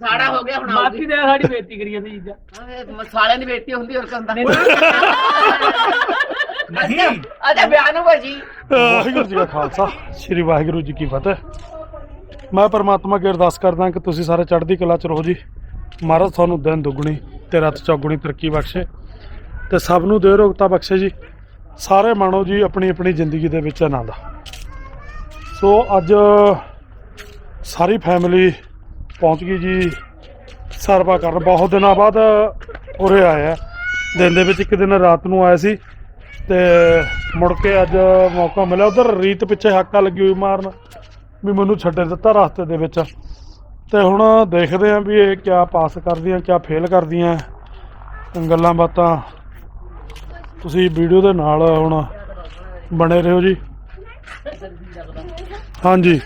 ਸਾੜਾ ਹੋ ਗਿਆ ਹੁਣ ਮਾਫੀ ਦੇ ਸਾਡੀ ਬੇਇੱਜ਼ਤੀ ਕਰੀ ਜਾਂਦੀ ਜੀਜਾ ਮਸਾਲਿਆਂ ਦੀ ਬੇਟੀ ਹੁੰਦੀ ਹੋਰ ਕੰਦਾ ਨਹੀਂ ਨਹੀਂ। ਅੱਛਾ ਬਿਆਨ ਹੋ ਭਾਜੀ। ਵਾਹਿਗੁਰੂ ਜੀ ਕਾ ਖਾਲਸਾ ਸ੍ਰੀ ਵਾਹਿਗੁਰੂ ਜੀ ਕੀ ਫਤਿਹ। ਮੈਂ ਪਰਮਾਤਮਾ ਅੱਗੇ ਅਰਦਾਸ ਕਰਦਾ ਕਿ ਤੁਸੀਂ ਸਾਰੇ ਚੜ੍ਹਦੀ ਕਲਾ ਚ ਰਹੋ ਜੀ। ਮਹਾਰਾਜ ਤੁਹਾਨੂੰ ਦਿਨ ਦੁੱਗਣੀ ਤੇ ਰਾਤ ਚੌਗੁਣੀ ਤਰੱਕੀ ਬਖਸ਼ੇ। ਤੇ ਸਭ ਨੂੰ ਦੇ ਰੋਗਤਾ ਬਖਸ਼ੇ ਜੀ। ਸਾਰੇ ਮਾਣੋ ਜੀ ਆਪਣੀ ਆਪਣੀ ਜ਼ਿੰਦਗੀ ਦੇ ਵਿੱਚ ਆਨੰਦ। ਸੋ ਅੱਜ ਸਾਰੀ ਫੈਮਿਲੀ ਪਹੁੰਚ ਗਈ ਜੀ। ਸਰਵਾ ਕਰਨ ਬਹੁਤ ਦਿਨਾਂ ਬਾਅਦ ਉਰੇ ਆਇਆ ਦਿਨ ਦੇ ਵਿੱਚ ਇੱਕ ਦਿਨ ਰਾਤ ਨੂੰ ਆਏ ਸੀ ਤੇ ਮੁੜ ਕੇ ਅੱਜ ਮੌਕਾ ਮਿਲਿਆ। ਉਧਰ ਰੀਤ ਪਿੱਛੇ ਹਾਕਾ ਲੱਗੀ ਹੋਈ ਮਾਰਨ ਵੀ ਮੈਨੂੰ ਛੱਡੇ ਦਿੱਤਾ ਰਸਤੇ ਦੇ ਵਿੱਚ। ਤੇ ਹੁਣ ਦੇਖਦੇ ਆਂ ਵੀ ਇਹ ਕਿਆ ਪਾਸ ਕਰਦੀਆਂ, ਕਿਆ ਫੇਲ ਕਰਦੀਆਂ। ਗੱਲਾਂ ਬਾਤਾਂ ਤੁਸੀਂ ਵੀਡੀਓ ਦੇ ਨਾਲ ਹੁਣ ਬਣੇ ਰਹੋ ਜੀ। ਹਾਂਜੀ।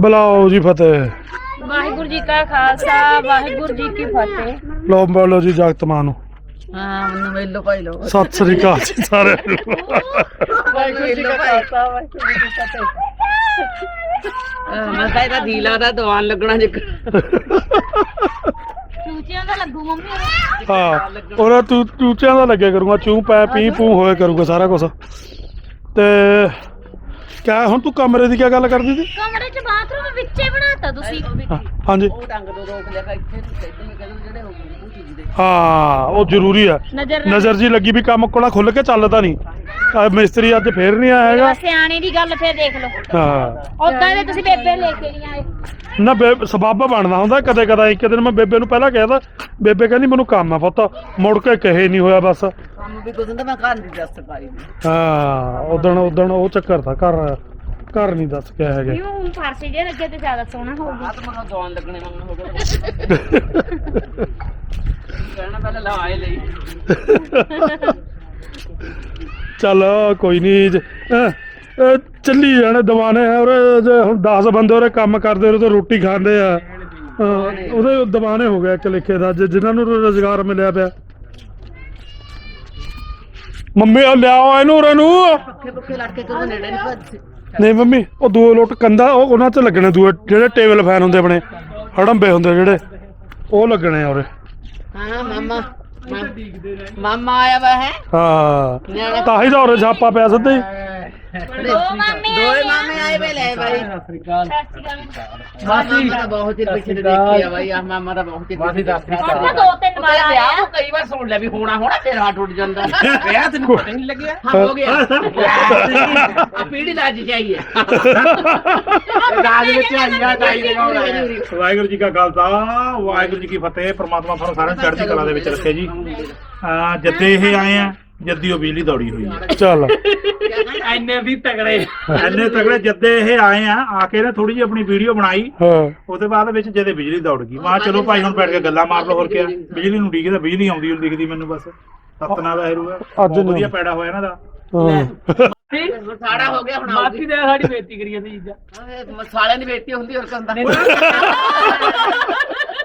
ਬੁਲਾਓ ਜੀ ਫਤਿਹ। ਵਾਹਿਗੁਰੂ ਜੀ ਕਾ ਖਾਲਸਾ ਵਾਹਿਗੁਰੂ ਜੀ ਕੀ ਫਤਿਹ। ਲੋ ਬੋਲੋ ਜੀ ਜਗਤ ਮਾਂ ਨੂੰ। ਹਾਂ ਮੈਨੂੰ ਵੇਲੋ ਭਾਈ ਲੋ ਸਤਿ ਸ੍ਰੀ ਅਕਾਲ ਜੀ ਸਾਰਿਆਂ ਨੂੰ। ਵਾਹਿਗੁਰੂ ਜੀ ਕਾ ਖਾਲਸਾ ਵਾਹਿਗੁਰੂ ਜੀ ਕੀ ਫਤਿਹ। ਮੈਂ ਤਾਂ ਇਹਦਾ ਢੀਲਾ ਦਾ ਦੀਵਾਨ ਲੱਗਣਾ ਜਿੱਕ ਚੂਚਿਆਂ ਦਾ ਲੱਗੂ ਮੰਮੀ। ਹਾਂ ਔਰ ਤੂੰ ਚੂਚਿਆਂ ਦਾ ਲੱਗਿਆ ਕਰੂੰਗਾ ਚੂ ਪੈ ਪੀ ਪੂ ਹੋਇਆ ਕਰੂਗਾ ਸਾਰਾ ਕੁਝ ਤੇ ਕਿਆ ਹੁਣ ਤੂੰ ਕਮਰੇ ਦੀ ਕੀ ਗੱਲ ਕਰਦੀ ਸੀ? ਕਮਰੇ ਚ ਬਾਥਰੂਮ ਵਿੱਚੇ ਬਣਾਤਾ ਤੁਸੀਂ। ਹਾਂ, ਹਾਂਜੀ। ਉਹ ਡੰਗ ਤੋਂ ਰੋਕ ਲਿਆ ਇੱਥੇ ਤੂੰ ਇੱਥੇ ਮੈਂ ਕਹਿੰਦਾ ਜਿਹੜੇ ਹੋ ਗਏ ਉਹ ਚੀਜ਼ ਦੇ। ਹਾਂ ਉਹ ਜ਼ਰੂਰੀ ਆ। ਨਜ਼ਰ ਨਜ਼ਰ ਜੀ ਲੱਗੀ ਵੀ ਕੰਮ ਕੋਲਾ ਖੁੱਲ ਕੇ ਚੱਲਦਾ ਨਹੀਂ। ਆਹ ਮਿਸਤਰੀ ਅੱਜ ਫੇਰ ਨਹੀਂ ਆਇਆ ਹੈਗਾ। ਸਿਆਣੇ ਦੀ ਗੱਲ ਫੇਰ ਦੇਖ ਲਓ। ਹਾਂ। ਉਦਾਂ ਦੇ ਤੁਸੀਂ ਬੇਬੇ ਲੈ ਕੇ ਨਹੀਂ ਆਏ। ਨਾ ਬੇ ਸਬੱਬ ਬਣਦਾ ਹੁੰਦਾ ਕਦੇ ਕਦਾ ਇੱਕ ਦਿਨ ਮੈਂ ਬੇਬੇ ਨੂੰ ਪਹਿਲਾਂ ਕਹਿ ਤਾ ਬੇਬੇ ਕਹਿੰਦੀ ਮੈਨੂੰ ਕੰਮ ਆ ਪੁੱਤ ਮੁੜ ਕੇ ਕਹੇ ਨਹੀਂ ਹੋਇਆ ਬਸ। ਕੰਮ ਵੀ ਕੁਝ ਹੁੰਦਾ ਮੈਂ ਘਰ ਨਹੀਂ ਦੱਸ ਪਾਈ ਹਾਂ ਉਦਣ ਉਦਣ ਉਹ ਚੱਕਰ ਤਾਂ ਘਰ ਘਰ ਨਹੀਂ ਦੱਸ ਕੇ ਹੈਗੇ। ਨਹੀਂ ਹੁਣ ਫਾਰਸੀ ਜੇ ਲੱਗੇ ਤੇ ਜ਼ਿਆਦਾ ਸੋਹਣਾ ਹੋਊਗਾ ਆ ਤਾਂ ਮੈਂ ਦਵਾਨ ਲੱਗਣੇ ਮੰਗਣ ਹੋ ਗਿਆ। ਕਹਿਣਾ ਪਹਿਲਾਂ ਲਾ ਆਏ ਲਈ। ਚੱਲ ਕੋਈ ਨਹੀਂ ਚੱਲੀ ਜਾਣੇ ਦਵਾਨੇ ਔਰ ਜੇ ਹੁਣ 10 ਬੰਦੇ ਉਹਰੇ ਕੰਮ ਕਰਦੇ ਉਹਦੇ ਤੋਂ ਰੋਟੀ ਖਾਂਦੇ ਆ। ਅਹ ਉਹਦੇ ਦਵਾਨੇ ਹੋ ਗਿਆ ਇੱਕ ਲਿਖੇ ਦਾ ਜਿ- ਜਿਨ੍ਹਾਂ ਨੂੰ ਰੋਜ਼ਗਾਰ ਮਿਲਿਆ ਪਿਆ। ਮੰਮੀ ਆ ਲਿਆਓ ਇਹਨੂੰ ਉਰੇ ਨੂੰ। ਪੱਕੇ ਪੱਕੇ ਲੜ ਕੇ ਕਦੋਂ ਨੇੜੇ ਨਹੀਂ ਭੱਜ ਨਹੀਂ ਮੰਮੀ ਉਹ ਦੋ ਲੋਟ ਕੰਦਾ ਉਹ ਉਹਨਾਂ 'ਚ ਲੱਗਣੇ ਦੂਏ ਜਿਹੜੇ ਟੇਬਲ ਫੈਨ ਹੁੰਦੇ ਆਪਣੇ ਹੜੰਬੇ ਹੁੰਦੇ ਜਿਹੜੇ ਉਹ ਲੱਗਣੇ ਆ ਉਰੇ। ਹਾਂ ਮਾਮਾ ਮਾਮਾ ਆਇਆ ਵਾ ਹੈ? ਹਾਂ ਤਾਂ ਹੀ ਤਾਂ ਉਰੇ ਛਾਪਾ ਪਿਆ ਸਿੱਧਾ ਹੀ। ਦੋ ਮਾਮੇ ਦੋਏ ਮਾਮੇ ਆਏ ਵੇ ਲੈ ਭਾਈ ਸਤਿ ਸ਼੍ਰੀ ਅਕਾਲ। ਮਾਸੀ। ਦਾ ਬਹੁਤ ਹੀ ਪਿੱਛੇ ਦੇ ਦੇਖੀ ਆ ਭਾਈ ਆ ਮਾਮਾ ਦਾ ਬਹੁਤ ਹੀ ਮਾਸੀ ਦਾ ਸਤਿ ਸ਼੍ਰੀ ਆਪਾਂ ਦੋ ਤਿੰਨ ਵਾਰ ਆਏ ਵਿਆਹ ਆ। ਨੂੰ ਕਈ ਵਾਰ ਸੁਣ ਲਿਆ ਵੀ ਹੋਣਾ ਹੋਣਾ ਤੇਰਾ ਹੱਥ ਉੱਡ ਜਾਂਦਾ। ਵਿਆਹ ਤੈਨੂੰ ਪਤਾ ਹੀ ਨਹੀਂ ਲੱਗਿਆ। ਹਾਂ ਹੋ ਗਿਆ। ਆ ਪੀੜੀ ਲੱਜ ਜਾਈਏ। ਰਾਜ ਵਿੱਚ ਆਈਆ ਵਾਹਿਗੁਰੂ ਜੀ ਕਾ ਖਾਲਸਾ ਵਾਹਿਗੁਰੂ ਜੀ ਕੀ ਫਤਿਹ। ਪ੍ਰਮਾਤਮਾ ਤੁਹਾਨੂੰ ਸਾਰਿਆਂ ਨੂੰ ਚੜ੍ਹਦੀ ਕਲਾ ਦੇ ਵਿੱਚ ਰੱਖੇ ਜੀ। ਆ ਜੱਦੇ ਇਹ ਆਏ ਆ ਜੱਦੀ ਉਹ ਬਿਜਲੀ ਦੌੜੀ ਹੋਈ ਹੈ। ਚੱਲ। ਐਨੇ ਵੀ ਤਗੜੇ। ਐਨੇ ਤਗੜੇ ਜੱਦੇ ਇਹ ਆਏ ਆ ਆ ਕੇ ਨਾ ਥੋੜੀ ਜਿਹੀ ਆਪਣੀ ਵੀਡੀਓ ਬਣਾਈ। ਹਾਂ। ਉਹਦੇ ਬਾਅਦ ਵਿੱਚ ਜਦੇ ਬਿਜਲੀ ਦੌੜ ਗਈ। ਮੈਂ ਚਲੋ ਭਾਈ ਹੁਣ ਬੈਠ ਕੇ ਗੱਲਾਂ ਮਾਰ ਲਓ ਹੋਰ ਕਿਆ। ਬਿਜਲੀ ਨੂੰ ਡੀਕਦਾ ਬਿਜਲੀ ਆਉਂਦੀ ਉਹ ਦਿਖਦੀ ਮੈਨੂੰ ਬਸ। ਸਤਨਾ ਦਾ ਹੈਰੂਗਾ ਅੱਜ ਬਹੁਤ ਨੂੰ। ਵਧੀਆ ਪੈੜਾ ਹੋਇਆ ਇਹਨਾਂ ਦਾ। ਸਾੜਾ ਹੋ ਗਿਆ ਹੁਣ ਮਾਫੀ ਦੇ ਸਾਡੀ ਬੇਇੱਜ਼ਤੀ ਕਰੀ ਜਾਂਦੀ ਜੀਜਾ ਮਸਾਲਿਆਂ ਦੀ ਬੇਟੀ ਹੁੰਦੀ ਹੋਰ ਕੰਦਾ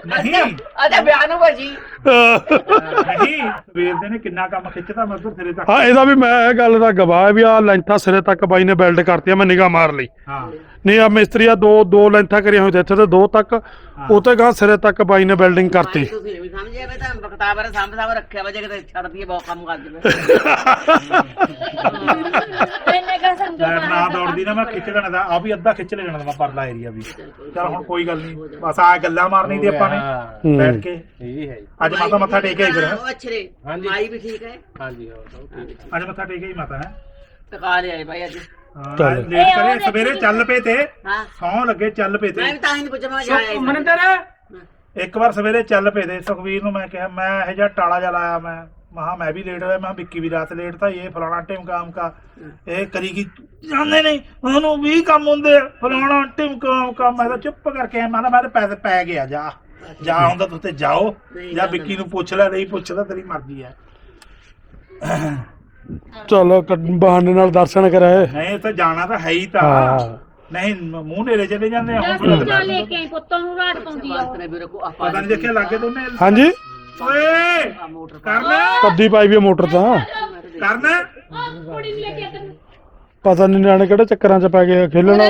ਨਹੀਂ। ਅੱਛਾ ਬਿਆਨ ਹੋ ਭਾਜੀ। ਨਹੀਂ ਸਵੇਰ ਦੇ ਨੇ ਕਿੰਨਾ ਕੰਮ ਖਿੱਚਦਾ ਮੈਂ ਉਧਰ ਸਿਰੇ ਤੱਕ। ਹਾਂ ਇਹਦਾ ਵੀ ਮੈਂ ਇਹ ਗੱਲ ਦਾ ਗਵਾਹ ਵੀ ਆ ਲੈਂਥਾਂ ਸਿਰੇ ਤੱਕ ਬਾਈ ਨੇ ਬਿਲਡ ਕਰਤੀਆਂ ਮੈਂ ਨਿਗਾਹ ਮਾਰ ਲਈ। ਹਾਂ। ਨਹੀਂ ਆ ਮਿਸਤਰੀ ਆ ਦੋ ਦੋ ਲੈਂਥਾਂ ਕਰੀਆਂ ਹੋਈਆਂ ਇੱਥੇ ਤੇ ਦੋ ਤੱਕ ਉਤੇ ਗਾਂ ਸਿਰੇ ਤੱਕ ਬਾਈ ਨੇ ਬਿਲਡਿੰਗ ਕਰਤੀ। ਤੁਸੀਂ ਵੀ ਸਮਝਿਆ ਵੇ ਤਾਂ ਬਖਤਾਵਰ ਸਾਂਭ ਸਾਂਭ ਰੱਖਿਆ ਵਾ ਜੇ ਕਿਤੇ ਛੱਡਦੀ ਹੈ ਬਹੁਤ ਕੰਮ ਕਰ ਦੇਵੇ ਇਹਨੇ ਕਾ ਸਮਝੋ ਲੈਟ ਨਾ ਦੌੜਦੀ ਨਾ ਮੈਂ ਖਿੱਚ ਲੈਣਾ ਦਾ ਆ ਵੀ ਅੱਧਾ ਖਿੱਚ ਲੈਣਾ ਦਾ ਮੈਂ ਪਰਲਾ ਏਰੀਆ ਵੀ। ਚਲ ਹੁਣ ਕੋਈ ਗੱਲ ਨਹੀਂ ਬਸ ਆ ਗੱਲਾਂ ਮਾਰਨੀ ਤੇ ਆਪਾਂ ਨੇ ਹੂੰ। ਬੈਠ ਕੇ। ਇਹ ਵੀ ਹੈ ਅੱਜ ਮਾਤਾ ਮੱਥਾ ਟੇਕਿਆ ਹੀ ਫਿਰ ਉਹ ਅੱਛਰੇ ਹਾਂਜੀ। ਮਾਈ ਵੀ ਠੀਕ ਹੈ। ਹਾਂਜੀ ਹੋਰ ਅੱਜ ਮੱਥਾ ਟੇਕਿਆ ਹੀ ਮਾਤਾ ਹੈ? ਟਕਾ ਲਿਆਏ ਭਾਈ ਅੱਜ। ਹਾਂ, ਚੱਲ। ਲੇਟ ਕਰੇ ਸਵੇਰੇ ਚੱਲ ਪਏ ਤੇ। ਹਾਂ। ਸੌਂ ਲੱਗੇ ਚੱਲ ਪਏ ਮੈਂ ਤੇ ਵੀ ਤਾਂ ਹੀ ਨਹੀਂ ਪੁੱਛਣਾ ਜਾਇਆ ਮਨਿੰਦਰ ਇੱਕ ਵਾਰ ਸਵੇਰੇ ਚੱਲ ਪਏ ਤੇ। ਸੁਖਵੀਰ ਨੂੰ ਮੈਂ ਕਿਹਾ ਮੈਂ ਇਹ ਜਿਹਾ ਟਾਲਾ ਜਿਹਾ ਲਾਇਆ ਮੈਂ। ਮਹਾ ਮੈਂ ਵੀ ਲੇਟ ਹੋਇਆ ਮੈਂ ਕਿਹਾ ਵਿੱਕੀ ਵੀ ਰਾਤ ਲੇਟ ਤਾਂ ਇਹ ਫਲਾਣਾ ਟਿਮ ਕਾਮ ਕਾ। ਇਹ ਕਰੀ ਕੀ? ਜਾਂਦੇ ਨਹੀਂ ਉਹਨੂੰ ਵੀ ਕੰਮ ਹੁੰਦੇ ਆ, ਫਲਾਣਾ ਟਿਮ ਕਾਮ ਕਾ। ਮੈਂ ਤਾਂ ਚੁੱਪ ਕਰਕੇ ਆਇਆ, ਮੈਂ ਤਾਂ ਮੈਂ ਤਾਂ ਪੈਸੇ ਪੈ ਗਿਆ ਜਾ। ਜਾ ਹੁੰਦਾ ਤੁਸੀਂ ਤੇ ਜਾਓ ਜਾਂ ਵਿੱਕੀ ਨੂੰ। ਪੁੱਛ ਲੈ ਨਹੀਂ ਪੁੱਛਦਾ ਤੇਰੀ ਮਰਜ਼ੀ ਹੈ। ਚਲੋ ਕੱਢ- ਬਹਾਨੇ ਨਾਲ ਦਰਸ਼ਨ ਕਰਾਏ। ਨਹੀਂ ਤਾਂ ਜਾਣਾ ਤਾਂ ਹੈ ਹੀ ਤਾਂ। ਹਾਂ। ਨਹੀਂ ਮੂੰਹ ਨੇੜੇ ਚਲੇ ਜਾਂਦੇ ਆ ਹੁਣ ਫਿਰ ਲੈ ਕੇ ਆਈ, ਪੁੱਤਾਂ ਨੂੰ ਰਾਤ ਪਾਉਂਦੀ ਆ। ਉਹ। ਨੇ ਵੀਰੇ ਕੋ ਪਤਾ ਨਹੀਂ ਦੇਖਿਆ ਲੱਗੇ ਦੋਨੇ ਹਾਂਜੀ। ਓਏ ਮੋਟਰ ਕਰਨਾ? ਕੱਦੀ ਪਾਈ ਵੀ ਆ ਮੋਟਰ ਤਾਂ। ਕਰਨਾ? ਕੁੜੀ ਨੂੰ ਲੈ ਕੇ ਆ ਤੈਨੂੰ। ਪਤਾ ਨਹੀਂ ਨਿਆਣੇ ਕਿਹੜੇ ਚੱਕਰਾਂ 'ਚ ਪੈ ਗਏ ਖੇਲਣ।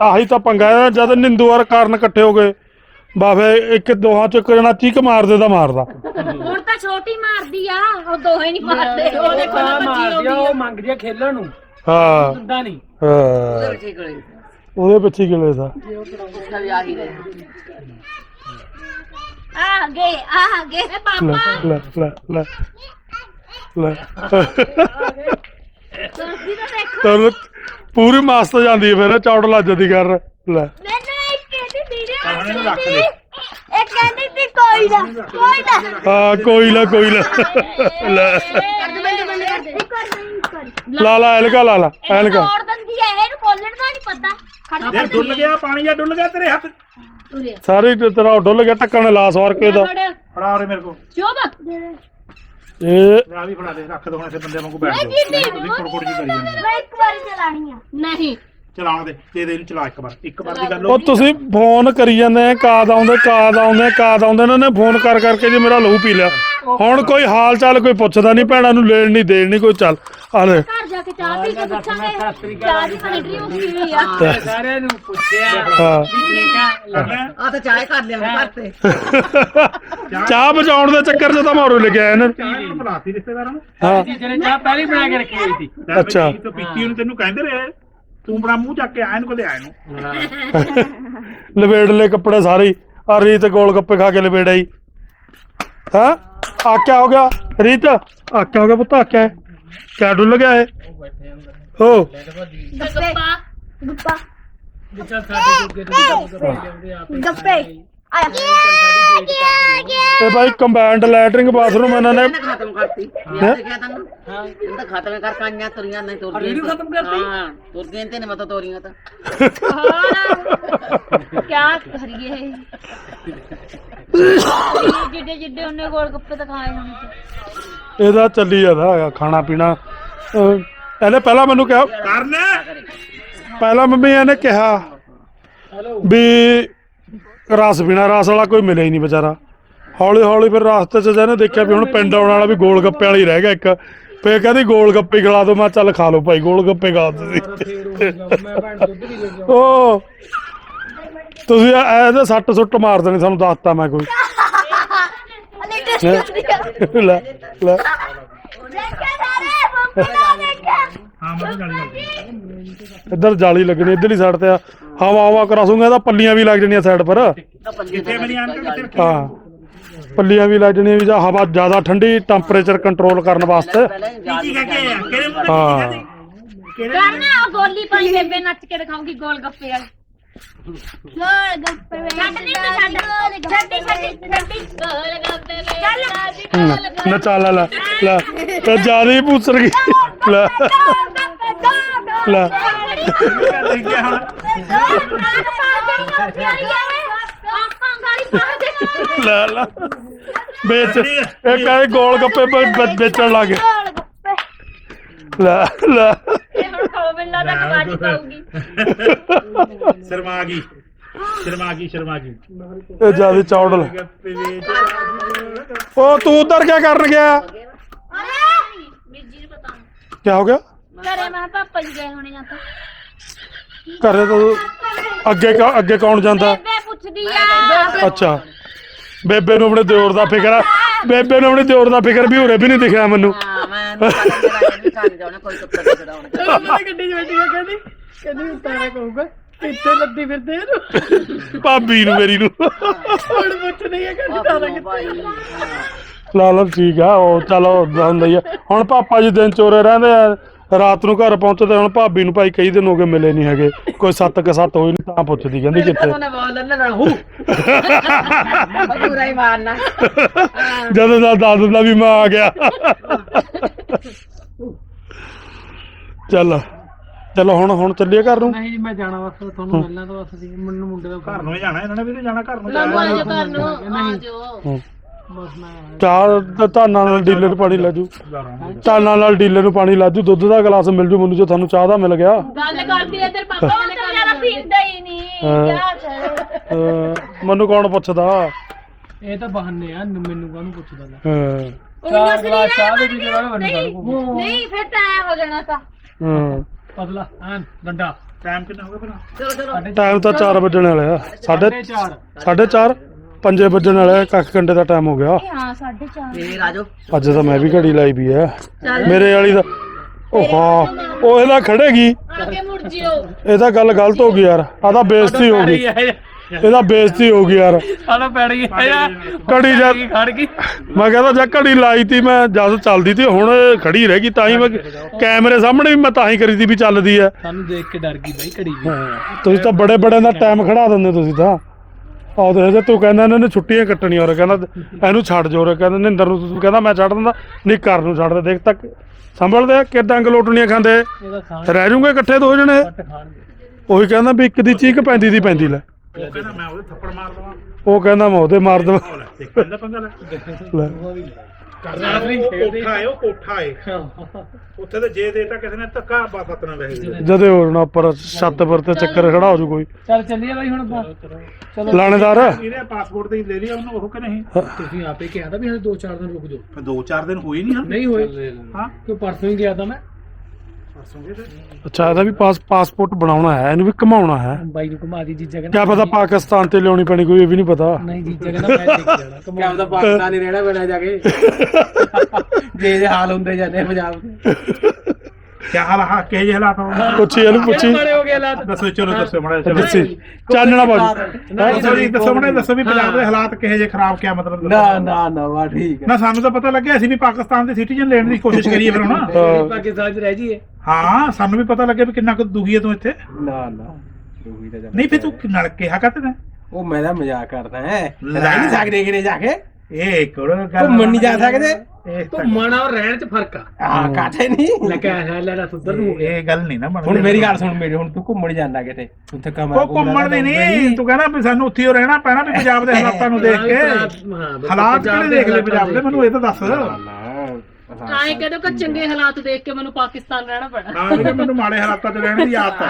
ਆਹੀ ਤਾਂ ਪੰਗਾ ਹੈ ਜਦ ਨਿੰਦੂ ਔਰ ਕਾਰਨ ਇਕੱਠੇ ਹੋ ਗਏ। ਬਾਫੇ ਇੱਕ ਦੋਹਾਂ ਚ ਇੱਕ ਜਣਾ ਚੀਕ ਮਾਰਦੇ ਤਾਂ ਮਾਰਦਾ। ਹੁਣ ਤਾਂ ਛੋਟੀ ਮਾਰਦੀ ਆ ਉਹ ਦੋਹੇ ਨਹੀਂ ਮਾਰਦੇ। ਉਹ ਦੇਖੋ ਨਾ ਬੱਚੀ ਆਉਂਦੀ ਆ। ਉਹ ਮੰਗਦੀ ਆ ਖੇਲਣ ਨੂੰ। ਹਾਂ। ਦਿੰਦਾ ਨਹੀਂ ਹਾਂ। ਠੀਕ ਹੋਈ ਉਹਦੇ ਪਿੱਛੇ ਹੀ ਗਿਲੇ ਦਾ। ਆ ਹੀ ਰਿਹਾ ਆ ਗਏ ਆ ਗਏ ਲੈ ਪਾਪਾ ਲੈ ਲੈ ਲੈ। ਲੈ। ਸਰਦੀ ਤਾਂ ਦੇਖੋ। ਪੂਰੀ ਮਸਤ ਜਾਂਦੀ ਹੈ ਫਿਰ ਚੌੜ ਲੱਜ ਦੀ ਕਰ ਲੈ। ਕਹਿੰਦੀ ਰੱਖ ਕਹਿੰਦੀ ਸੀ ਕੋਈ ਨਾ ਕੋਈ ਨਾ। ਹਾਂ ਕੋਈ ਨਾ ਕੋਈ ਨਾ। ਲੈ। ਬੰਦ ਬੰਦ ਬੰਦ ਕਰ ਦੇ ਇੱਕ ਵਾਰ ਨਹੀਂ ਕਰ ਲਾ ਲਾ ਐਨਕਾ ਲਾ ਲਾ ਐਨਕਾ। ਤੋੜ ਦਿੰਦੀ ਹੈ ਇਹਨੂੰ ਖੋਲਣ ਦਾ ਨਹੀਂ ਪਤਾ। ਖੜ ਡੁੱਲ ਗਿਆ ਪਾਣੀ ਜਾਂ ਡੁੱਲ ਗਿਆ ਤੇਰੇ ਹੱਥ? ਸਾਰੀ ਤੇ ਤੇਰਾ ਡੁੱਲ ਗਿਆ ਟੱਕਣ ਲਾ ਸਵਾਰ ਕੇ ਦਾ। ਫੜ ਉਰੇ ਮੇਰੇ ਕੋ ਚੋਬ ਇਹ ਆ ਵੀ ਫੜਾ ਦੇ ਰੱਖ ਦੋ ਹੁਣ ਇਸੇ ਬੰਦੇ ਵਾਂਗੂ ਬੈਠ ਜੀ ਮੈਂ ਇੱਕ ਵਾਰੀ ਚਲਾਣੀ ਆ। ਨਹੀਂ। ਚਲਾਉਣ ਦੇ ਦੇ ਦੇ ਇਹਨੂੰ ਚਲਾ ਇੱਕ ਵਾਰ ਇੱਕ ਵਾਰ ਦੀ ਗੱਲ ਉਹ ਹੋ ਤੁਸੀਂ ਫੋਨ ਕਰੀ ਜਾਂਦੇ ਆ ਕਾਦ ਆਉਂਦੇ ਕਾਦ ਆਉਂਦੇ ਕਾਦ ਆਉਂਦੇ ਇਹਨਾਂ ਨੇ ਫੋਨ ਕਰ ਕਰਕੇ ਜੀ ਮੇਰਾ ਲਹੂ ਪੀ ਲਿਆ। ਹੁਣ ਕੋਈ ਹਾਲ ਚਾਲ ਕੋਈ ਪੁੱਛਦਾ ਨਹੀਂ ਭੈਣਾਂ ਨੂੰ ਲੈਣ ਨਹੀਂ ਦੇਣ ਨਹੀਂ ਕੋਈ ਚੱਲ। ਆ ਲੈ। ਘਰ ਜਾ ਕੇ ਚਾਹ ਪੀ ਕੇ ਪੁੱਛਾਂਗੇ। ਚਾਹ ਦੀ ਕੰਟਰੀ ਮੁੱਕੀ ਹੋਈ ਆ? ਸਾਰਿਆਂ ਨੂੰ ਪੁੱਛਿਆ। ਹਾਂ। ਠੀਕ ਆ ਲੱਗਾ? ਆ ਤਾਂ ਚਾਹ ਕਰ ਲਿਆ ਘਰ ਤੇ। ਚਾਹ ਬਚਾਉਣ ਦੇ ਚੱਕਰ 'ਚ ਤਾਂ ਮਾਰੂ ਲੱਗਿਆ ਇਹਨਾਂ ਨੂੰ। ਚਾਹ ਨੂੰ ਬੁਲਾਤੀ ਰਿਸ਼ਤੇਦਾਰਾਂ ਨੂੰ। ਹਾਂ। ਨੇ ਚਾਹ ਪਹਿਲੀ ਬਣਾ ਕੇ ਰੱਖੀ ਹੋਈ ਸੀ। ਅੱਛਾ। ਤੂੰ ਪੀਤੀ ਉਹਨੂੰ ਤੈਨੂੰ ਕਹਿੰਦੇ ਰਹੇ। ਤੂੰ ਬੜਾ ਮੂੰਹ ਚੱਕ ਕੇ ਆਇਆ ਇਹਨੂੰ ਕੋਲੇ ਆਇਆ ਨੂੰ ਲਵੇੜ ਲੈ ਕੱਪੜੇ ਸਾਰੇ ਹੀ। ਆ ਰੀਤ ਗੋਲ ਗੱਪੇ ਖਾ ਕੇ ਲਵੇੜ ਆਈ ਹਾਂ? ਆ ਕਿਆ ਹੋ ਗਿਆ? ਰੀਤ ਆ ਕਿਆ ਹੋ ਗਿਆ ਪੁੱਤ ਆ ਕਿਆ ਹੈ। ਕਿਆ ਡੁੱਲ ਗਿਆ ਇਹ? ਹੋ। ਗੱਪਾ। ਗੱਪਾ। ਗੱਪੇ। ਆਇਆ। ਇਹ ਭਾਈ ਕੰਬਾਈਨਡ ਲੈਟਰਿੰਗ ਬਾਥਰੂਮ ਇਹਨਾਂ ਨੇ ਇਹਨੇ ਖਤਮ ਕਰਤੀ। ਇਹ ਦੇਖਿਆ ਤੈਨੂੰ ਹਾਂ। ਇਹ ਤਾਂ ਖਤਮ ਕਰ ਕਾਈਆਂ ਤੁਰੀਆਂ ਨਹੀਂ ਤੁਰਦੀਆਂ ਰੇਡੀਓ ਖਤਮ ਕਰਤੀ? ਹਾਂ ਤੁਰਦੀਆਂ ਤੇ ਨਹੀਂ ਮਤ ਤੋਰੀਆਂ ਤਾਂ। ਕਿਆ ਕਰੀਏ ਜਿੱਡੇ ਜਿੱਡੇ ਉਹਨੇ ਗੋਲ ਗੱਪੇ ਤਾਂ ਖਾਏ ਹੋਣੇ ਇਹਦਾ ਚੱਲੀ ਜਾਂਦਾ ਹੈਗਾ ਖਾਣਾ ਪੀਣਾ। ਇਹਨੇ ਪਹਿਲਾਂ ਮੈਨੂੰ ਕਿਹਾ ਕਰਨ। ਪਹਿਲਾਂ ਮੰਮੀ ਇਹਨੇ ਕਿਹਾ ਵੀ ਰਸ ਬਿਨਾ ਰਸ ਵਾਲਾ ਕੋਈ ਮਿਲਿਆ ਹੀ ਨਹੀਂ ਵਿਚਾਰਾ। ਹੌਲੀ ਹੌਲੀ ਫਿਰ ਰਸਤੇ 'ਚ ਜਿਹਨੇ ਦੇਖਿਆ ਵੀ ਹੁਣ ਪਿੰਡ ਆਉਣ ਵਾਲਾ ਵੀ ਗੋਲ ਗੱਪੇ ਵਾਲਾ ਰਹਿ ਗਿਆ ਇੱਕ। ਫੇਰ ਕਹਿੰਦੀ ਗੋਲ ਗੱਪੇ ਖਿਲਾ ਦੋ ਮੈਂ ਚੱਲ ਖਾ ਲਓ ਭਾਈ ਗੋਲ ਗੱਪੇ ਖਾ ਲੈ ਗਿਆ ਓ ਤੁਸੀਂ ਇਹਦੇ ਸੱਟ ਸੁੱਟ ਮਾਰ ਦੇਣੀ ਤੁਹਾਨੂੰ ਦੱਸਤਾ ਮੈਂ ਕੋਈ। ਲੈ ਲੈ। ਦੇਖਿਆ ਸਾਰੇ ਮੰਮੀ ਦਾ ਦੇਖਿਆ। ਹਾਂ ਮੈਂ ਗੱਲ ਕਰਦੀ ਇੱਧਰ ਜਾਲੀ ਲੱਗਣੀ ਇੱਧਰਲੀ ਸਾਈਡ ਤੇ ਆ। ਹਵਾ ਹਵਾ ਕਰਾਸੂਗਾ ਤਾਂ ਪੱਲੀਆਂ ਵੀ ਲੱਗ ਜਾਣੀਆਂ ਸਾਈਡ ਪਰ। ਤਾਂ ਪੰਜੇ ਕਿੱਥੇ ਮੇਰੀ ਆਂਟੀ ਕਿੱਥੇ ਰੱਖੀ ਹਾਂ। ਪੱਲੀਆਂ ਵੀ ਲੱਗ ਜਾਣੀਆਂ ਵੀ ਜਾਂ ਹਵਾ ਜ਼ਿਆਦਾ ਠੰਡੀ ਟੈਂਪਰੇਚਰ ਕੰਟਰੋਲ ਕਰਨ ਵਾਸਤੇ। ਹੀ ਜਾ ਕੀ ਕਹਿ ਕੇ ਆਇਆ ਕਿਹੜੇ ਮੂੰਹ ਹਾਂ। ਕਰਨਾ ਗੋਲੀ ਪਾਈ ਬੇਬੇ ਨੱਚ ਕੇ ਦਿਖਾਉਂਗੀ ਗੋਲ ਗੱਪੇ ਵਾਲੀ। ਗੋਲ ਗੱਪੇ ਛੱਡ ਨਹੀਂ ਛੱਡ। ਛੱਡੀ ਛੱਡੀ ਛੱਡੀ ਗੋਲ ਗੱਪੇ ਚੱਲ। ਨਚਾ ਲੈ ਲੈ। ਲੈ ਤੇ ਜ਼ਿਆਦਾ ਹੀ ਗਈ। ਲੈ। ਲੈ। ਦੇਖ ਗਿਆ ਹੁਣ ਲੈ ਲੈ। ਵੇਚ ਇਹ ਕਹਿੰਦੇ ਗੋਲ ਗੱਪੇ ਵੇ- ਵੇ- ਵੇਚਣ ਲੱਗ ਗਏ। ਲੈ ਲੈ। ਸ਼ਰਮਾ ਗਈ ਸ਼ਰਮਾ ਗਈ ਸ਼ਰਮਾ ਗਈ ਇਹ ਜ਼ਿਆਦਾ ਚੌੜ ਲੈ ਗੱਪੇ ਵੇਚ ਉਹ ਤੂੰ ਉਧਰ ਕੀ ਕਰਨ ਗਿਆ? ਕੀ ਹੋ ਗਿਆ? ਘਰੇ ਮੈਂ ਪਾਪਾ ਜੀ ਗਏ ਹੋਣੇ ਜਾਂ ਤਾਂ। ਘਰੇ ਤਾਂ ਅੱਗੇ ਕੌ- ਅੱਗੇ ਕੌਣ ਜਾਂਦਾ? ਬੇਬੇ ਪੁੱਛਦੀ ਆ। ਅੱਛਾ। ਬੇਬੇ ਨੂੰ ਆਪਣੇ ਦਿਓਰ ਦਾ ਫਿਕਰ ਆ। ਬੇਬੇ ਨੂੰ ਆਪਣੇ ਦਿਓਰ ਦਾ ਫਿਕਰ ਵੀ ਹੋਰੇ ਵੀ ਨਹੀਂ ਦਿਖਿਆ ਮੈਨੂੰ। ਹਾਂ ਮੈਂ ਨਹੀਂ ਪਤਾ ਮੇਰਾ ਇਹ ਵੀ ਖਾਣ ਜਾਣਾ ਕੋਈ ਕੱਪੜਾ ਚੜਾਉਣਾ ਮੈਂ ਗੱਡੀ 'ਚ ਬੈਠੀ ਆ ਕਹਿੰਦੀ ਕਹਿੰਦੀ ਉਤਾਰਾ ਕਹੂਗਾ ਕਿੱਥੇ ਲੱਦੀ ਫਿਰਦੇ ਇਹਨੂੰ ਭਾਬੀ ਨੂੰ ਮੇਰੀ ਨੂੰ। ਹੁਣ ਪੁੱਛਦੀ ਆ ਕਹਿੰਦੀ ਤਾਰਾ ਕਿੱਥੇ ਭਾਈ ਲਾ ਲਾ ਠੀਕ ਆ ਉਹ ਚਲੋ ਹੁੰਦਾ ਹੀ ਆ। ਹੁਣ ਪਾਪਾ ਜੀ ਦਿਨ ਚੋਰੇ ਰਹਿੰਦੇ ਆ। ਰਾਤ ਨੂੰ ਘਰ ਪਹੁੰਚਦੇ ਹੁਣ ਭਾਬੀ ਨੂੰ ਭਾਈ ਕਈ ਦਿਨ ਹੋ ਗਏ ਮਿਲੇ ਨਹੀਂ ਹੈਗੇ। ਕੋਈ ਸੱਤ ਕੇ ਸੱਤ ਹੋਈ ਨਹੀਂ ਤਾਂ ਪੁੱਛਦੀ ਕਹਿੰਦੀ ਕਿੱਥੇ। ਉਹਨੇ ਬੋਲ ਲੈਣਾ ਹੂ। ਬਜੂਰਾ ਹੀ ਮਾਰਨਾ। ਜਦੋਂ ਦਾ ਦੱਸ ਦਿੰਦਾ ਵੀ ਮੈਂ ਆ ਗਿਆ। ਚੱਲ ਚਲੋ ਹੁਣ ਹੁਣ ਚੱਲੀਏ ਘਰ ਨੂੰ। ਨਹੀਂ ਜੀ ਮੈਂ ਜਾਣਾ ਬਸ ਤੁਹਾਨੂੰ ਮਿਲਣਾ ਤਾਂ ਬਸ ਸੀ ਮੈਨੂੰ ਮੁੰਡੇ ਦਾ ਘਰ ਨੂੰ ਹੀ ਜਾਣਾ ਇਹਨਾਂ ਨੇ ਵੀ ਜਾਣਾ ਘਰ ਨੂੰ ਜਾਣਾ। ਆਜੋ ਘਰ ਨੂੰ ਆਜੋ। ਚਾਰ ਧਾਨਾਂ ਨਾਲ ਡੀਲਰ ਪਾਣੀ ਲਾਜੂ ਧਾਨਾਂ ਨਾਲ ਡੀਲਰ ਨੂੰ ਪਾਣੀ ਲਾਜੂ ਦੁੱਧ ਦਾ ਗਲਾਸ ਮਿਲ ਜੂ ਮੈਨੂੰ ਜੇ ਤੁਹਾਨੂੰ ਚਾਹ ਦਾ ਮਿਲ ਗਿਆ। ਮੈਨੂੰ ਕੌਣ ਪੁੱਛਦਾ? ਇਹ ਤਾਂ ਬਹਾਨੇ ਆ ਮੈਨੂੰ ਕਾਹਨੂੰ ਪੁੱਛਦਾ ਚਾਰ ਨਹੀਂ ਫਿਰ ਤਾਂ ਹੋ ਜਾਣਾ ਤਾਂ। ਹਾਂ। ਪਤਲਾ ਐਨ ਡੰਡਾ। ਟਾਈਮ ਕਿੰਨਾ ਹੋ ਗਿਆ ਭਲਾ? ਚਲੋ ਚਲੋ। ਟਾਈਮ ਤਾਂ 4 ਵੱਜਣ ਵਾਲਾ 4:30 4:30 ਪੰਜੇ ਵੱਜਣ ਵਾਲਾ ਕੱਖ ਕੰਡੇ ਦਾ ਟਾਈਮ ਹੋ ਗਿਆ। ਹਾਂ 4:30 ਅੱਜ ਤਾਂ ਮੈਂ ਵੀ ਘੜੀ ਲਾਈ ਵੀ ਐ ਮੇਰੇ ਵਾਲੀ ਦਾ ਉਹ ਉਹ ਇਹਦਾ ਖੜੇਗੀ। ਅੱਗੇ ਗੱਲ ਗਲਤ ਹੋ ਗਈ ਯਾਰ। ਆ ਬੇਇੱਜ਼ਤੀ ਹੋ ਗਈ। ਇਹਦਾ ਬੇਇੱਜ਼ਤੀ ਹੋ ਗਈ ਯਾਰ। ਸਾਡਾ ਪੈੜ ਗਿਆ ਯਾਰ ਘੜੀ ਜਾ ਖੜ ਗਈ। ਮੈਂ ਕਹਿੰਦਾ ਜਦ ਘੜੀ ਲਾਈ ਤੀ ਮੈਂ ਜਦ ਚੱਲਦੀ ਤੀ ਹੁਣ ਖੜੀ ਰਹਿ ਗਈ ਤਾਂ ਹੀ ਮੈਂ ਕੈਮਰੇ ਸਾਹਮਣੇ ਵੀ ਮੈਂ ਤਾਂ ਹੀ ਕਰੀ ਵੀ ਚੱਲਦੀ ਐ ਸਾਨੂੰ ਦੇਖ ਕੇ ਡਰ ਗਈ ਬਾਈ ਘੜੀ ਤੁਸੀਂ ਤਾਂ ਬੜੇ ਬੜੇ ਦਾ ਟਾਈਮ ਖੜਾ ਦਿੰਦੇ ਤੁਸੀਂ ਤਾਂ। ਆਹ ਦੇਖ ਜੇ ਤੂੰ ਕਹਿੰਦਾ ਇਹਨਾਂ ਨੇ ਛੁੱਟੀਆਂ ਕੱਟਣੀਆਂ ਔਰ ਕਹਿੰਦਾ ਇਹਨੂੰ ਛੱਡ ਜੋ ਰ ਕਹਿੰਦਾ ਨਿੰਦਰ ਨੂੰ ਤੂੰ ਕਹਿੰਦਾ ਮੈਂ ਛੱਡ ਦਿੰਦਾ ਨਹੀਂ ਕਰ ਨੂੰ ਛੱਡ ਦੇ ਦੇਖ ਤੱਕ ਸੰਭਲਦੇ ਆ ਕਿਦਾਂ ਗਲੋਟਣੀਆਂ ਖਾਂਦੇ ਰਹਿ ਜੂਗੇ ਇਕੱਠੇ ਦੋ ਜਣੇ? ਉਹੀ ਕਹਿੰਦਾ ਵੀ ਇੱਕ ਦੀ ਚੀਕ ਪੈਂਦੀ ਦੀ ਪੈਂਦੀ ਲੈ। ਉਹ ਕਹਿੰਦਾ ਮੈਂ ਉਹਦੇ ਥੱਪੜ ਮਾਰ ਦਵਾਂ। ਉਹ ਕਹਿੰਦਾ ਮੈਂ ਉਹਦੇ ਮਾਰ ਦਵਾਂ। ਲੈ। ਕਰਨਾ ਨਹੀਂ ਕੋਠਾ ਹੈ ਉਹ ਕੋਠਾ ਹੈ। ਉੱਥੇ ਤੇ ਜੇ ਦੇਤਾ ਕਿਸੇ ਨੇ ਧੱਕਾ ਬਾਤ ਨਾ ਵਹਿ ਜਦੇ ਹੋਣਾ ਉੱਪਰ ਛੱਤ ਪਰ ਤੇ ਚੱਕਰ ਖੜਾ ਹੋ ਜੂ ਕੋਈ। ਚੱਲ ਚੱਲੀਏ ਬਾਈ ਹੁਣ ਆਪਾਂ। ਚਲੋ ਲਾਣੇਦਾਰ। ਇਹਨੇ ਪਾਸਪੋਰਟ ਤੇ ਲੈ ਲਿਆ ਉਹਨੂੰ ਉਹ ਕਿ ਨਹੀਂ? ਤੁਸੀਂ ਆਪੇ ਕਿਹਾ ਤਾਂ ਵੀ ਹਲੇ 2-4 ਦਿਨ ਰੁਕ ਜਾਓ। ਫਿਰ ਦੋ ਚਾਰ ਦਿਨ ਹੋਈ ਨਹੀਂ ਹਨ ਨਹੀਂ ਹੋਏ ਹਾਂ ਕਿ ਪਰਸੋਂ ਹੀ ਗਿਆ ਤਾਂ ਮੈਂ। ਅੱਛਾ ਇਹਦਾ ਵੀ ਪਾਸ ਪਾਸਪੋਰਟ ਬਣਾਉਣਾ ਹੈ ਇਹਨੂੰ ਵੀ ਘਮਾਉਣਾ ਹੈ। ਬਾਈ ਨੂੰ ਘੁਮਾ ਦੀ ਜੀਜਾ ਕਿਆ ਕਹਿੰਦਾ ਪਤਾ ਪਾਕਿਸਤਾਨ ਤੇ ਲਿਆਉਣੀ ਪੈਣੀ ਕੋਈ ਇਹ ਵੀ ਨਹੀਂ ਪਤਾ। ਨਹੀਂ ਜੀਜਾ ਕਹਿੰਦਾ ਮੈਂ ਦੇਖ ਜਾਣਾ ਘੁਮਾ ਦਾ ਪਾਕਿਸਤਾਨ ਹੀ ਰਹਿਣਾ ਪੈਣਾ ਜਾ ਕੇ। ਜੇ ਜੇ ਹਾਲ ਹੁੰਦੇ ਜਾਂਦੇ ਪੰਜਾਬ ਦੇ। ਕੀ ਹਾਲ ਆ? ਕਿਹੇ ਜਿਹੇ ਹਾਲਾਤ ਹੋਣ? ਪੁੱਛੀ ਇਹਨੂੰ ਪੁੱਛੀ। ਮਾੜੇ ਹੋ ਗਏ ਹਾਲਾਤ। ਦੱਸੋ ਚਲੋ ਦੱਸੋ ਮੜਾ ਚਲੋ। ਦੱਸੀ ਚਾਨਣਾ ਬਾਜੀ। ਦੱਸੋ ਜੀ ਦੱਸੋ ਮੜਾ ਦੱਸੋ ਵੀ ਪੰਜਾਬ ਦੇ ਹਾਲਾਤ ਕਿਹੇ ਜਿਹੇ ਖਰਾਬ ਕਿਆ ਮਤਲਬ। ਨਾ ਨਾ ਨਾ ਵਾ ਠੀਕ ਨਾ ਸਾਨੂੰ ਤਾਂ ਪਤਾ ਲੱਗਿਆ ਅਸੀਂ ਵੀ ਪਾਕਿਸਤਾਨ ਦੇ ਸਿਟੀਜ਼ਨ ਲੈਣ ਦੀ ਕੋਸ਼ਿਸ਼ ਕਰੀਏ ਫਿਰ ਹੁਣ। ਹਾਂ। ਪਾਕਿਸਤਾਨ ਚ ਰਹਿ ਜੀਏ ਹਾਂ ਸਾਨੂੰ ਵੀ ਪਤਾ ਲੱਗਿਆ ਵੀ ਕਿੰਨਾ ਕੁ ਦੁਖੀ ਹੈ ਤੂੰ ਇੱਥੇ। ਨਾ ਨਾ ਨਹੀਂ ਫਿਰ ਤੂੰ ਨਾਲ ਕਿਹਾ ਕਰਤੇ ਨੇ ਉਹ ਮੈਂ ਤਾਂ ਮਜ਼ਾਕ ਕਰਦਾ ਹੈ। ਲੈ। ਨਹੀਂ ਸਕਦੇ ਕਿਨੇ ਜਾ ਕੇ? ਇਹ ਕੋਲ ਗੱਲ ਘੁੰਮਣ ਨਹੀਂ ਜਾ ਸਕਦੇ ਇਹ ਤਾਂ- ਘੁੰਮਣ ਔਰ ਰਹਿਣ ਚ ਫ਼ਰਕ ਆ ਹਾਂ ਕਾਠੇ ਨਹੀਂ ਲੱਗਾ ਹੈ ਲੈ ਲੈ ਸੁਧਰ ਨੂੰ ਇਹ ਇਹ ਗੱਲ ਨਹੀਂ ਨਾ ਬਣਦੀ ਹੁਣ ਮੇਰੀ ਗੱਲ ਸੁਣ ਮੇਰੀ ਹੁਣ ਤੂੰ ਘੁੰਮਣ ਜਾਂਦਾ ਕਿਤੇ ਉੱਥੇ ਕਮਰਾ ਉਹ ਘੁੰਮਣ ਦੀ ਨਹੀਂ ਤੂੰ ਕਹਿੰਦਾ ਵੀ ਸਾਨੂੰ ਉੱਥੇ ਹੀ ਰਹਿਣਾ ਪੈਣਾ ਵੀ ਪੰਜਾਬ ਦੇ ਹਾਲਾਤਾਂ ਨੂੰ ਦੇਖ ਕੇ ਹਾਲਾਤ ਕਿਹੜੇ ਦੇਖ ਲੈ ਪੰਜਾਬ ਦੇ ਮੈਨੂੰ ਇਹ ਤਾਂ ਦੱਸ ਆਏ ਕਦੋਂ ਕਿ ਚੰਗੇ ਹਾਲਾਤ ਦੇਖ ਕੇ ਮੈਨੂੰ ਪਾਕਿਸਤਾਨ ਰਹਿਣਾ ਪੈਣਾ ਹਾਂ ਵੀਰੇ ਮੈਨੂੰ ਮਾੜੇ ਹਾਲਾਤਾਂ 'ਚ ਰਹਿਣ ਦੀ ਆਦਤ ਹੈ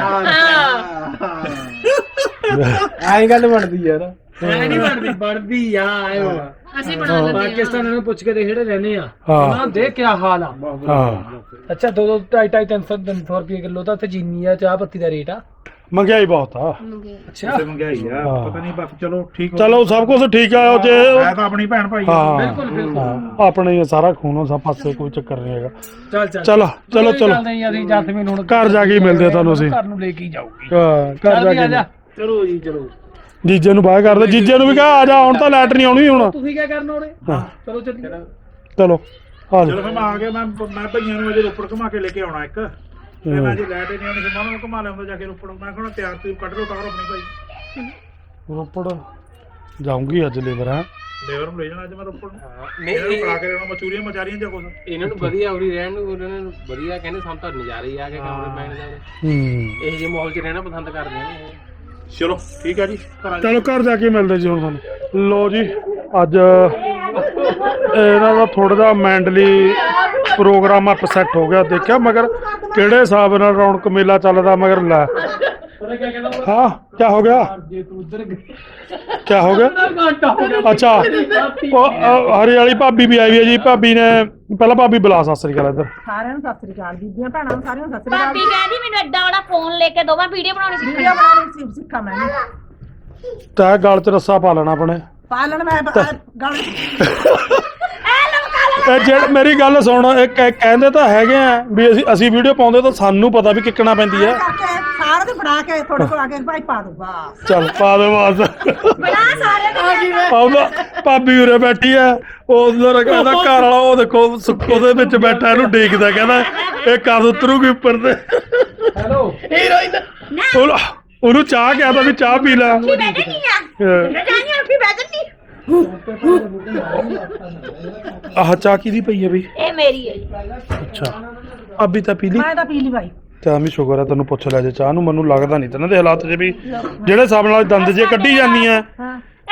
ਆਈ ਗੱਲ ਬਣਦੀ ਯਾਰ ਐ ਨਹੀਂ ਬਣਦੀ ਬਣਦੀ ਆ ਹੋਣਾ ਅਸੀਂ ਬਣਾ ਲੈਂਦੇ ਪਾਕਿਸਤਾਨ ਨੂੰ ਪੁੱਛ ਕੇ ਦੇਖ ਜਿਹੜੇ ਰਹਿੰਦੇ ਆ। ਹਾਂ। ਉਹਨਾਂ ਦੇ ਕੀ ਹਾਲ ਆ। ਹਾਂ। ਅੱਛਾ 2 2 2.5 300 300 ਰੁਪਏ ਕਿਲੋ ਤਾਂ ਉੱਥੇ ਜੀਨੀ ਆ ਚਾਹ ਪੱਤੀ ਦਾ ਰੇਟ ਆ। ਮਹਿੰਗਾਈ ਬਹੁਤ ਆ। ਅੱਛਾ। ਤੇ ਮੰਗਾਈ ਆ ਹਾਂ। ਪਤਾ ਨਹੀਂ ਬਸ ਚਲੋ ਠੀਕ ਹੋ ਚਲੋ ਸਭ ਕੁਝ ਠੀਕ ਆ ਉਹ ਜੇ ਮੈਂ ਤਾਂ ਆਪਣੀ ਭੈਣ ਭਾਈ ਆ। ਹਾਂ। ਬਿਲਕੁਲ ਬਿਲਕੁਲ। ਹਾਂ। ਆਪਣੇ ਹੀ ਆ, ਸਾਰਾ ਖੂਨ ਆ, ਸਭ ਪਾਸੇ ਕੋਈ ਚੱਕਰ ਨਹੀਂ ਹੈਗਾ। ਚੱਲ ਚੱਲ। ਚਲੋ ਚਲੋ ਚਲੋ। ਚੱਲਦੇ ਆਂ ਅਸੀਂ ਜਸਮੀਨ ਹੁਣ ਘਰ ਜਾ ਕੇ ਹੀ ਮਿਲਦੇ ਆ ਤੁਹਾਨੂੰ ਅਸੀਂ। ਘਰ ਨੂੰ ਲੈ ਕੇ ਹੀ ਜਾਊਗੀ। ਹਾਂ, ਘਰ ਜਾ ਕੇ ਜਾ। ਚਲੋ ਜੀ ਚਲੋ। ਜੀਜੇ ਨੂੰ ਬਾਹਰ ਕਰਦੇ ਜੀਜੇ ਨੂੰ ਵੀ ਕਹਾ ਆ ਜਾ ਹੁਣ ਤਾਂ ਲੈਟ ਨਹੀਂ ਆਉਣੀ ਹੁਣ। ਤੁਸੀਂ ਕੀ ਕਰਨਾ ਉਹਨੇ ਹਾਂ। ਚਲੋ ਚੱਲੀਏ ਚਲੋ ਆ ਚਲੋ ਜਾ ਫਿਰ ਮੈਂ ਆ ਗਿਆ ਮੈਂ ਮੈਂ ਭਈਆਂ ਨੂੰ ਅਜੇ ਰੋਪੜ ਘੁਮਾ ਕੇ ਲੈ ਕੇ ਆਉਣਾ ਇੱਕ। ਤੇ ਮੈਂ ਜੇ ਨਹੀਂ ਆਉਣੀ ਸੀ ਮੈਂ ਉਹਨਾਂ ਨੂੰ ਘੁਮਾ ਲਿਆਉਂਦਾ ਜਾ ਕੇ ਰੋਪੜ। ਮੈਂ ਕਹਣਾ ਤਿਆਰ ਤੂੰ ਕੱਢ ਲਓ ਟਾਵਰ ਆਪਣੀ ਭਾਈ। ਰੋਪੜ ਜਾਊਂਗੀ ਅੱਜ ਲੇਬਰ ਹੈ। ਲੇਬਰ ਨੂੰ ਲੈ ਜਾਣਾ ਅੱਜ ਮੈਂ ਰੋਪੜ ਨੂੰ। ਨਹੀਂ ਇਹਨਾਂ ਨੂੰ ਪਾ ਕੇ ਰਹਿਣਾ ਮਚੂਰੀਆਂ ਮਚਾਰੀਆਂ ਜਾਂ ਕੁਝ ਇਹਨਾਂ ਨੂੰ ਵਧੀਆ ਉਰੀ ਰਹਿਣ ਨੂੰ ਉਹਨਾਂ ਨੂੰ ਵਧੀਆ ਕਹਿੰਦੇ ਸਾਨੂੰ ਤਾਂ ਨਜ਼ਾਰੇ ਹੀ ਆ ਕੇ ਕਮਰੇ ਪੈਣ ਦਾ। ਹੂੰ। ਇਹ ਜਿਹੇ ਮਾਹੌਲ 'ਚ ਰਹਿਣਾ ਪਸੰਦ ਕਰਦੇ ਨੇ ਚਲੋ। ਠੀਕ ਹੈ ਜੀ ਚਲੋ ਘਰ ਜਾ ਕੇ ਮਿਲਦੇ ਜੀ ਹੁਣ ਤੁਹਾਨੂੰ। ਲੋ ਜੀ ਅੱਜ ਇਹਨਾਂ ਦਾ ਥੋੜਾ ਜਿਹਾ ਮੈਂਟਲੀ ਪ੍ਰੋਗਰਾਮ ਅਪਸੈਟ ਹੋ ਗਿਆ। ਦੇਖਿਆ ਮਗਰ ਕਿਹੜੇ ਹਿਸਾਬ ਨਾਲ ਰੌਣਕ ਮੇਲਾ ਚੱਲਦਾ ਮਗਰ ਲੈ। ਹਾਂ ਕੀ ਹੋ ਗਿਆ? ਜੇ ਤੂੰ ਉਧਰ ਕੀ ਹੋ ਗਿਆ? ਘੰਟਾ ਹੋ ਗਿਆ। ਅੱਛਾ। ਉਹ ਅ, ਹਰੀ ਵਾਲੀ ਭਾਬੀ ਵੀ ਆਈ ਵੀ ਹੈ ਜੀ। ਭਾਬੀ ਨੇ ਪਹਿਲਾਂ ਭਾਬੀ ਬੁਲਾ ਸਤਿ ਸ੍ਰੀ ਅਕਾਲ ਇੱਧਰ। ਸਾਰਿਆਂ ਨੂੰ ਸਤਿ ਸ੍ਰੀ ਅਕਾਲ ਬੀਬੀਆਂ ਭੈਣਾਂ ਨੂੰ ਸਾਰਿਆਂ ਨੂੰ ਸਤਿ ਸ੍ਰੀ ਅਕਾਲ। ਭਾਬੀ ਕਹਿੰਦੀ ਮੈਨੂੰ ਐਡਾ ਬੜਾ ਫੋਨ ਲੈ ਕੇ ਦੋ ਮੈਂ ਵੀਡੀਓ ਬਣਾਉਣੀ ਸਿੱਖਣੀ। ਵੀਡੀਓ ਬਣਾਉਣੀ ਸੀ ਸਿੱਖਾਂ ਮੈਂ। ਤੈ ਗਲ 'ਚ ਰੱਸਾ ਪਾ ਲੈਣਾ ਆਪਣੇ। ਪਾਲਣ ਮੈਂ ਬ- ਗੱਲ। ਇਹ ਜਿਹੜਾ ਮੇਰੀ ਗੱਲ ਸੁਣ ਇਹ ਕਹਿ- ਕਹਿੰਦੇ ਤਾਂ ਹੈਗੇ ਆ ਵੀ ਅਸੀਂ ਅਸੀਂ ਵੀਡੀਓ ਪਾਉਂਦੇ ਤਾਂ ਸਾਨੂੰ ਪਤਾ ਵੀ ਕਿੱਕਣਾ ਪੈਂਦੀ ਆ। ਤੇ ਬਣਾ ਕੇ ਤੁਹਾਡੇ ਕੋਲ ਆ ਕੇ ਭਾਈ ਪਾ ਦੂਗਾ। ਚੱਲ ਪਾ ਦੇ ਬਸ ਬਣਾ ਸਾਰੇ ਨੂੰ ਆਉਂਦਾ ਭਾਬੀ ਉਰੇ ਬੈਠੀ ਆ ਉਧਰ ਕਹਿੰਦਾ ਘਰ ਵਾਲਾ ਉਹ ਦੇਖੋ ਸੁੱਕ- ਉਹਦੇ ਵਿੱਚ ਬੈਠਾ ਇਹਨੂੰ ਡੀਕਦਾ ਕਹਿੰਦਾ ਇਹ ਕਦ ਉਤਰੂਗੀ ਉੱਪਰ ਤੇ। ਹੈਲੋ। ਉਹ- ਉਹਨੂੰ ਚਾਹ ਕਿਹਾ ਤਾਂ ਵੀ ਚਾਹ ਪੀ ਲੈ। ਬੈਠੇ ਨਹੀਂ ਆ। ਹਾਂ। ਰਜਾਈਆਂ ਉੱਠੀ ਬੈਠ ਨਹੀਂ ਆਹ ਚਾਹ ਕਿਹਦੀ ਪਈ ਹੈ ਵੀ ਇਹ ਮੇਰੀ ਹੈ। ਅੱਛਾ। ਅਭੀ ਤਾਂ ਪੀ ਲਈ? ਮੈਂ ਤਾਂ ਪੀ ਲਈ ਭਾਈ। ਤਾਂ ਵੀ ਸ਼ੁਕਰ ਹੈ ਤੈਨੂੰ ਪੁੱਛ ਲਿਆ ਜੇ ਚਾਹ ਨੂੰ ਮੈਨੂੰ ਲੱਗਦਾ ਨਹੀਂ ਤੈਨਾਂ ਦੇ ਹਾਲਾਤ ਜੇ ਵੀ ਜਿਹੜੇ ਹਿਸਾਬ ਨਾਲ ਦੰਦ ਜੇ ਕੱਢੀ ਜਾਂਦੀਆਂ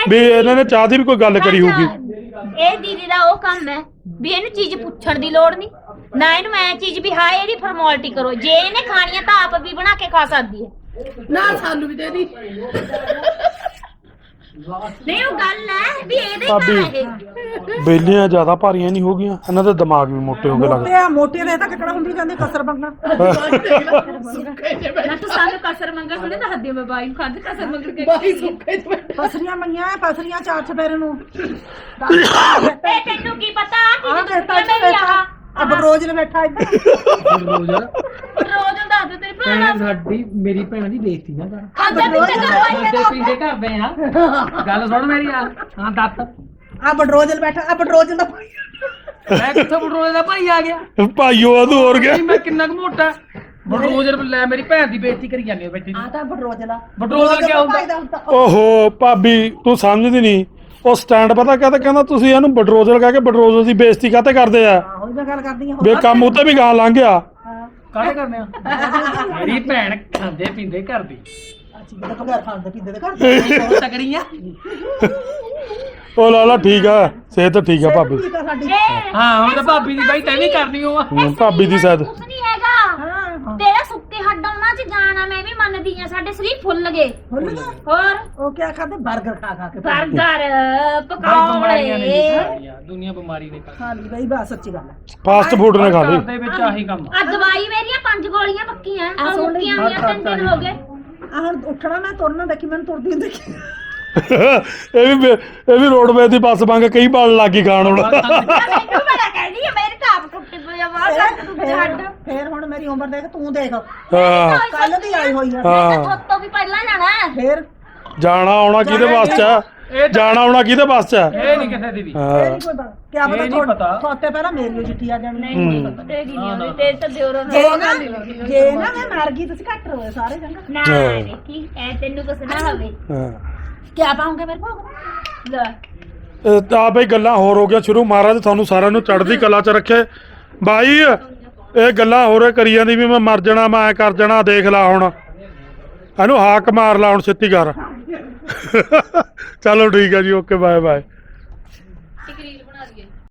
ਵੀ ਇਹਨਾਂ ਨੇ ਚਾਹ ਦੀ ਵੀ ਕੋਈ ਗੱਲ ਕਰੀ ਹੋਊਗੀ। ਇਹ ਦੀਦੀ ਦਾ ਉਹ ਕੰਮ ਹੈ ਵੀ ਇਹਨੂੰ ਚੀਜ਼ ਪੁੱਛਣ ਦੀ ਲੋੜ ਨਹੀਂ ਨਾ ਇਹਨੂੰ ਐ ਚੀਜ਼ ਵੀ ਹਾਂ ਇਹਦੀ ਫਾਰਮੈਲਿਟੀ ਕਰੋ ਜੇ ਇਹਨੇ ਖਾਣੀ ਆ ਤਾਂ ਆਪ ਵੀ ਬਣਾ ਕੇ ਖਾ ਸਕਦੀ ਹੈ ਨਾ ਸਾਨੂੰ ਵੀ ਦੇ ਦੀ। ਨਹੀਂ ਉਹ ਗੱਲ ਹੈ ਵੀ ਇਹਦੇ ਭਾਬੀ। ਘਰ ਇਹ ਬੇਲੀਆਂ ਜ਼ਿਆਦਾ ਭਾਰੀਆਂ ਨਹੀਂ ਹੋ ਗਈਆਂ ਇਹਨਾਂ ਦੇ ਦਿਮਾਗ ਵੀ ਮੋਟੇ ਹੋ ਗਏ ਮੋਟੇ ਲੱਗਦੇ ਆ ਮੋਟੇ ਦੇ ਤਾਂ ਕਿਕੜਾ ਹੁੰਦੀ ਜਾਂਦੀ ਕਸਰ ਸੁੱਕੇ ਜੇ ਮੈਂ ਤਾਂ ਸਾਨੂੰ ਕਸਰ ਮੰਗਾ ਸੁਣੇ ਤਾਂ ਹੱਦੀ ਮੈਂ ਬਾਈ ਨੂੰ ਖਾਦ ਕਸਰ ਮੰਗ ਕੇ ਬਾਈ ਸੁੱਕੇ ਜੇ ਬੈਠਾ। ਪਸਰੀਆਂ ਮੰਗੀਆਂ ਪਸਰੀਆਂ ਚਾਰ ਚਪੇਰੇ ਨੂੰ। ਇਹ ਤੈਨੂੰ ਕੀ ਪਤਾ? ਕਿ ਬੈਠਾ ਤੂੰ ਮੇਰੀ ਆ ਅਬ ਰੋਜ਼ ਨੇ ਬੈਠਾ ਇੱਧਰ। ਰੋਜ਼। ਰੋਜ਼ ਦੱਸ ਦੇ ਤੇਰੀ ਭੈਣ ਭੈਣ ਸਾਡੀ ਮੇਰੀ ਭੈਣ ਦੀ ਬੇਇੱਜ਼ਤੀ ਨਾ ਕਰ। ਅੱਜ ਵੀ ਤੇ ਬੰਦੇ ਪੀਂਦੇ ਕਰਦੇ ਆ। ਗੱਲ ਸੁਣ ਮੇਰੀ ਆ। ਹਾਂ ਦੱਤ ਆ ਬਡਰੋਜਲ ਬੈਠਾ ਆ ਬਡਰੋਜਲ ਦਾ ਭਾਈ। ਮੈਂ ਕਿੱਥੋਂ ਬਟਰੋਲੇ ਦਾ ਭਾਈ ਆ ਗਿਆ? ਭਾਈਓ ਆ ਤੂੰ ਹੋਰ ਗਿਆ ਨਹੀਂ ਮੈਂ ਕਿੰਨਾ ਕੁ ਮੋਟਾ। ਬਟਰੋਲੇ ਲੈ ਮੇਰੀ ਭੈਣ ਦੀ ਬੇਇੱਜ਼ਤੀ ਕਰੀ ਜਾਂਦੇ ਹੋ ਬੱਚੇ ਆ ਤਾਂ ਬਡਰੋਜਲ ਆ ਬਟਰੋਜਲ ਕਿਆ ਹੁੰਦਾ? ਭਾਈ ਦਾ ਹੁੰਦਾ। ਓਹੋ ਭਾਬੀ ਤੂੰ ਸਮਝਦੀ ਨਹੀਂ ਉਹ ਸਟੈਂਡ ਪਤਾ ਕਹਤਾ ਕਹਿੰਦਾ ਤੁਸੀਂ ਇਹਨੂੰ ਬਡਰੋਜ਼ਲ ਕਹਿ ਕੇ ਬਡਰੋਜ਼ਲ ਦੀ ਬੇਇੱਜ਼ਤੀ ਕਾਤੇ ਕਰਦੇ ਆ? ਆਹੋ ਮੈਂ ਗੱਲ ਕਰਦੀ ਹਾਂ ਵੀ ਇਹ ਕੰਮ ਉੱਤੇ ਵੀ ਗਾਂ ਲੰਘ ਗਿਆ। ਕਾਹਦੇ ਕਰਨੇ ਆ? ਮੇਰੀ ਭੈਣ ਖਾਂਦੇ ਪੀਂਦੇ ਕਰਦੀ ਅਸੀਂ ਤਾਂ ਘਰ ਖਾਂਦੇ ਪੀਂਦੇ ਦੇ ਘਰ ਬਹੁਤ ਤਕੜੀ ਆ ਉਹ ਲਾਲਾ ਠੀਕ ਆ ਸਿਹਤ ਠੀਕ ਆ ਭਾਬੀ। ਹਾਂ ਹੁਣ ਤਾਂ ਭਾਬੀ ਦੀ ਬਾਈ ਤੈਨੂੰ ਕਰਨੀ ਹਮ, ਭਾਬੀ ਦੀ ਸ਼ਾਇਦ ਹੈਗਾ ਹਾਂ। ਤੇਰਾ ਸੁੱਕੇ ਹੱਡ ਉਹਨਾਂ ਚ ਜਾਣਾ ਮੈਂ ਵੀ ਮੰਨਦੀ ਆ ਸਾਡੇ ਸਰੀਰ ਫੁੱਲ ਗਏ। ਹੁਣ ਨਾ ਹੋਰ? ਉਹ ਕਿਆ ਖਾਦੇ 버ਗਰ ਖਾ ਖਾ ਕੇ 버ਗਰ ਬਾਈ ਬਿਮਾਰੀਆਂ ਨੇ ਪਕੌੜੇ ਖਾਣੀਆਂ ਦੁਨੀਆ ਬਿਮਾਰੀ ਨੇ ਖਾਣੀ ਖਾ ਲਈ ਬਈ ਬਸ ਸੱਚੀ ਗੱਲ ਹੈ ਫਾਸਟ ਫੂਡ ਨੇ ਖਾ ਲਈ। ਘਰ ਦੇ ਵਿੱਚ ਆਹੀ ਕੰਮ ਆ। ਦਵਾਈ ਮੇਰੀਆਂ ਪੰਜ ਗੋਲੀਆਂ ਪੱਕੀਆਂ ਆ ਸੁਣ ਲਈ, ਮੁੱਕੀਆਂ ਹੋਈਆਂ ਤਿੰਨ ਦਿਨ ਹੋ ਗਏ। ਆ ਹੁਣ ਉੱਠਣਾ ਮੈਂ ਤੁਰਨਾ ਦੇਖੀ ਮੈਨੂੰ ਤੁਰਦੀ ਨੂੰ ਦੇਖੀ। ਇਹ ਵੀ ਇਹ ਵੀ ਰੋਡਵੇ ਦੀ ਬੱਸ ਵਾਂਗ ਕਈ ਬਾਲ ਲੱਗੀ ਖਾਣ ਹੁਣ। ਮੈਨੂੰ ਬੜਾ ਕਹਿੰਦੀ ਆ ਮੇਰੇ ਆ ਬਾਹਰ ਫੇਰ- ਟੁੱਟੇ ਹੱਡ ਫੇਰ- ਫੇਰ ਹੁਣ ਮੇਰੀ ਉਮਰ ਦੇਖ ਤੂੰ ਦੇਖ। ਹਾਂ। ਕੱਲ ਦੀ ਆਈ ਹੋਈ ਆ। ਹਾਂ। ਥੋਤੋਂ ਵੀ ਪਹਿਲਾਂ ਜਾਣਾ। ਹੈ। ਫੇਰ? ਜਾਣਾ ਆਉਣਾ ਕਿਹਦੇ ਬੱਸ ਚ ਆ? ਜਾਣਾ ਆਉਣਾ ਕਿਹਦੇ ਬੱਸ ਚ ਆ? ਇਹ ਨਹੀਂ ਕਿਸੇ ਦੀ ਵੀ। ਇਹ ਹਾਂ ਨਹੀਂ ਕੋਈ ਬਾਤ ਕਿਆ ਇਹ ਪਤਾ ਨਹੀਂ ਪਤਾ। ਥੋਤੇ ਪਹਿਲਾਂ ਮੇਰੀ ਚਿੱਠੀ ਆ ਜਾਣੀ। ਨਹੀਂ ਨਹੀਂ ਪਤਾ। ਤੇਰੀ ਨਹੀਂ ਆਉਂਦੀ। ਤੇ ਤਾਂ ਦਿਓਰੋਂ ਜੇ ਨਾ ਜੇ ਨਾ ਮੈਂ ਮਰ ਗਈ ਤੁਸੀਂ ਘੱਟ ਰੋਏ ਸਾਰੇ ਚੰਗਾ ਨਾ ਦੇਖੀ ਐ ਤੈਨੂੰ ਕੁਛ ਨਾ ਹੋਵੇ। ਹਾਂ। ਕਿਆ ਪਾਉਂਗੇ ਮੇਰੇ ਭੋਗ ਲੈ। ਇਹ ਤਾਂ ਬਈ ਗੱਲਾਂ ਹੋਰ ਹੋ ਗਿਆ ਸ਼ੁਰੂ ਮਹਾਰਾਜ ਤੁਹਾਨੂੰ ਸਾਰਿਆਂ ਨੂੰ ਚੜ੍ਹਦੀ ਕਲਾ 'ਚ ਰੱਖੇ। ਬਾਈ, ਇਹ ਗੱਲਾਂ ਹੋਰ ਕਰੀ ਜਾਂਦੀ ਵੀ ਮੈਂ ਮਰ ਜਾਣਾ, ਮੈਂ ਐ ਕਰ ਜਾਣਾ, ਦੇਖ ਲਾ ਹੁਣ। ਇਹਨੂੰ ਹਾਕ ਮਾਰ ਲਾ ਹੁਣ, ਛੇਤੀ ਕਰ। ਚਲੋ ਠੀਕ ਹੈ ਜੀ, ਓਕੇ ਬਾਏ ਬਾਏ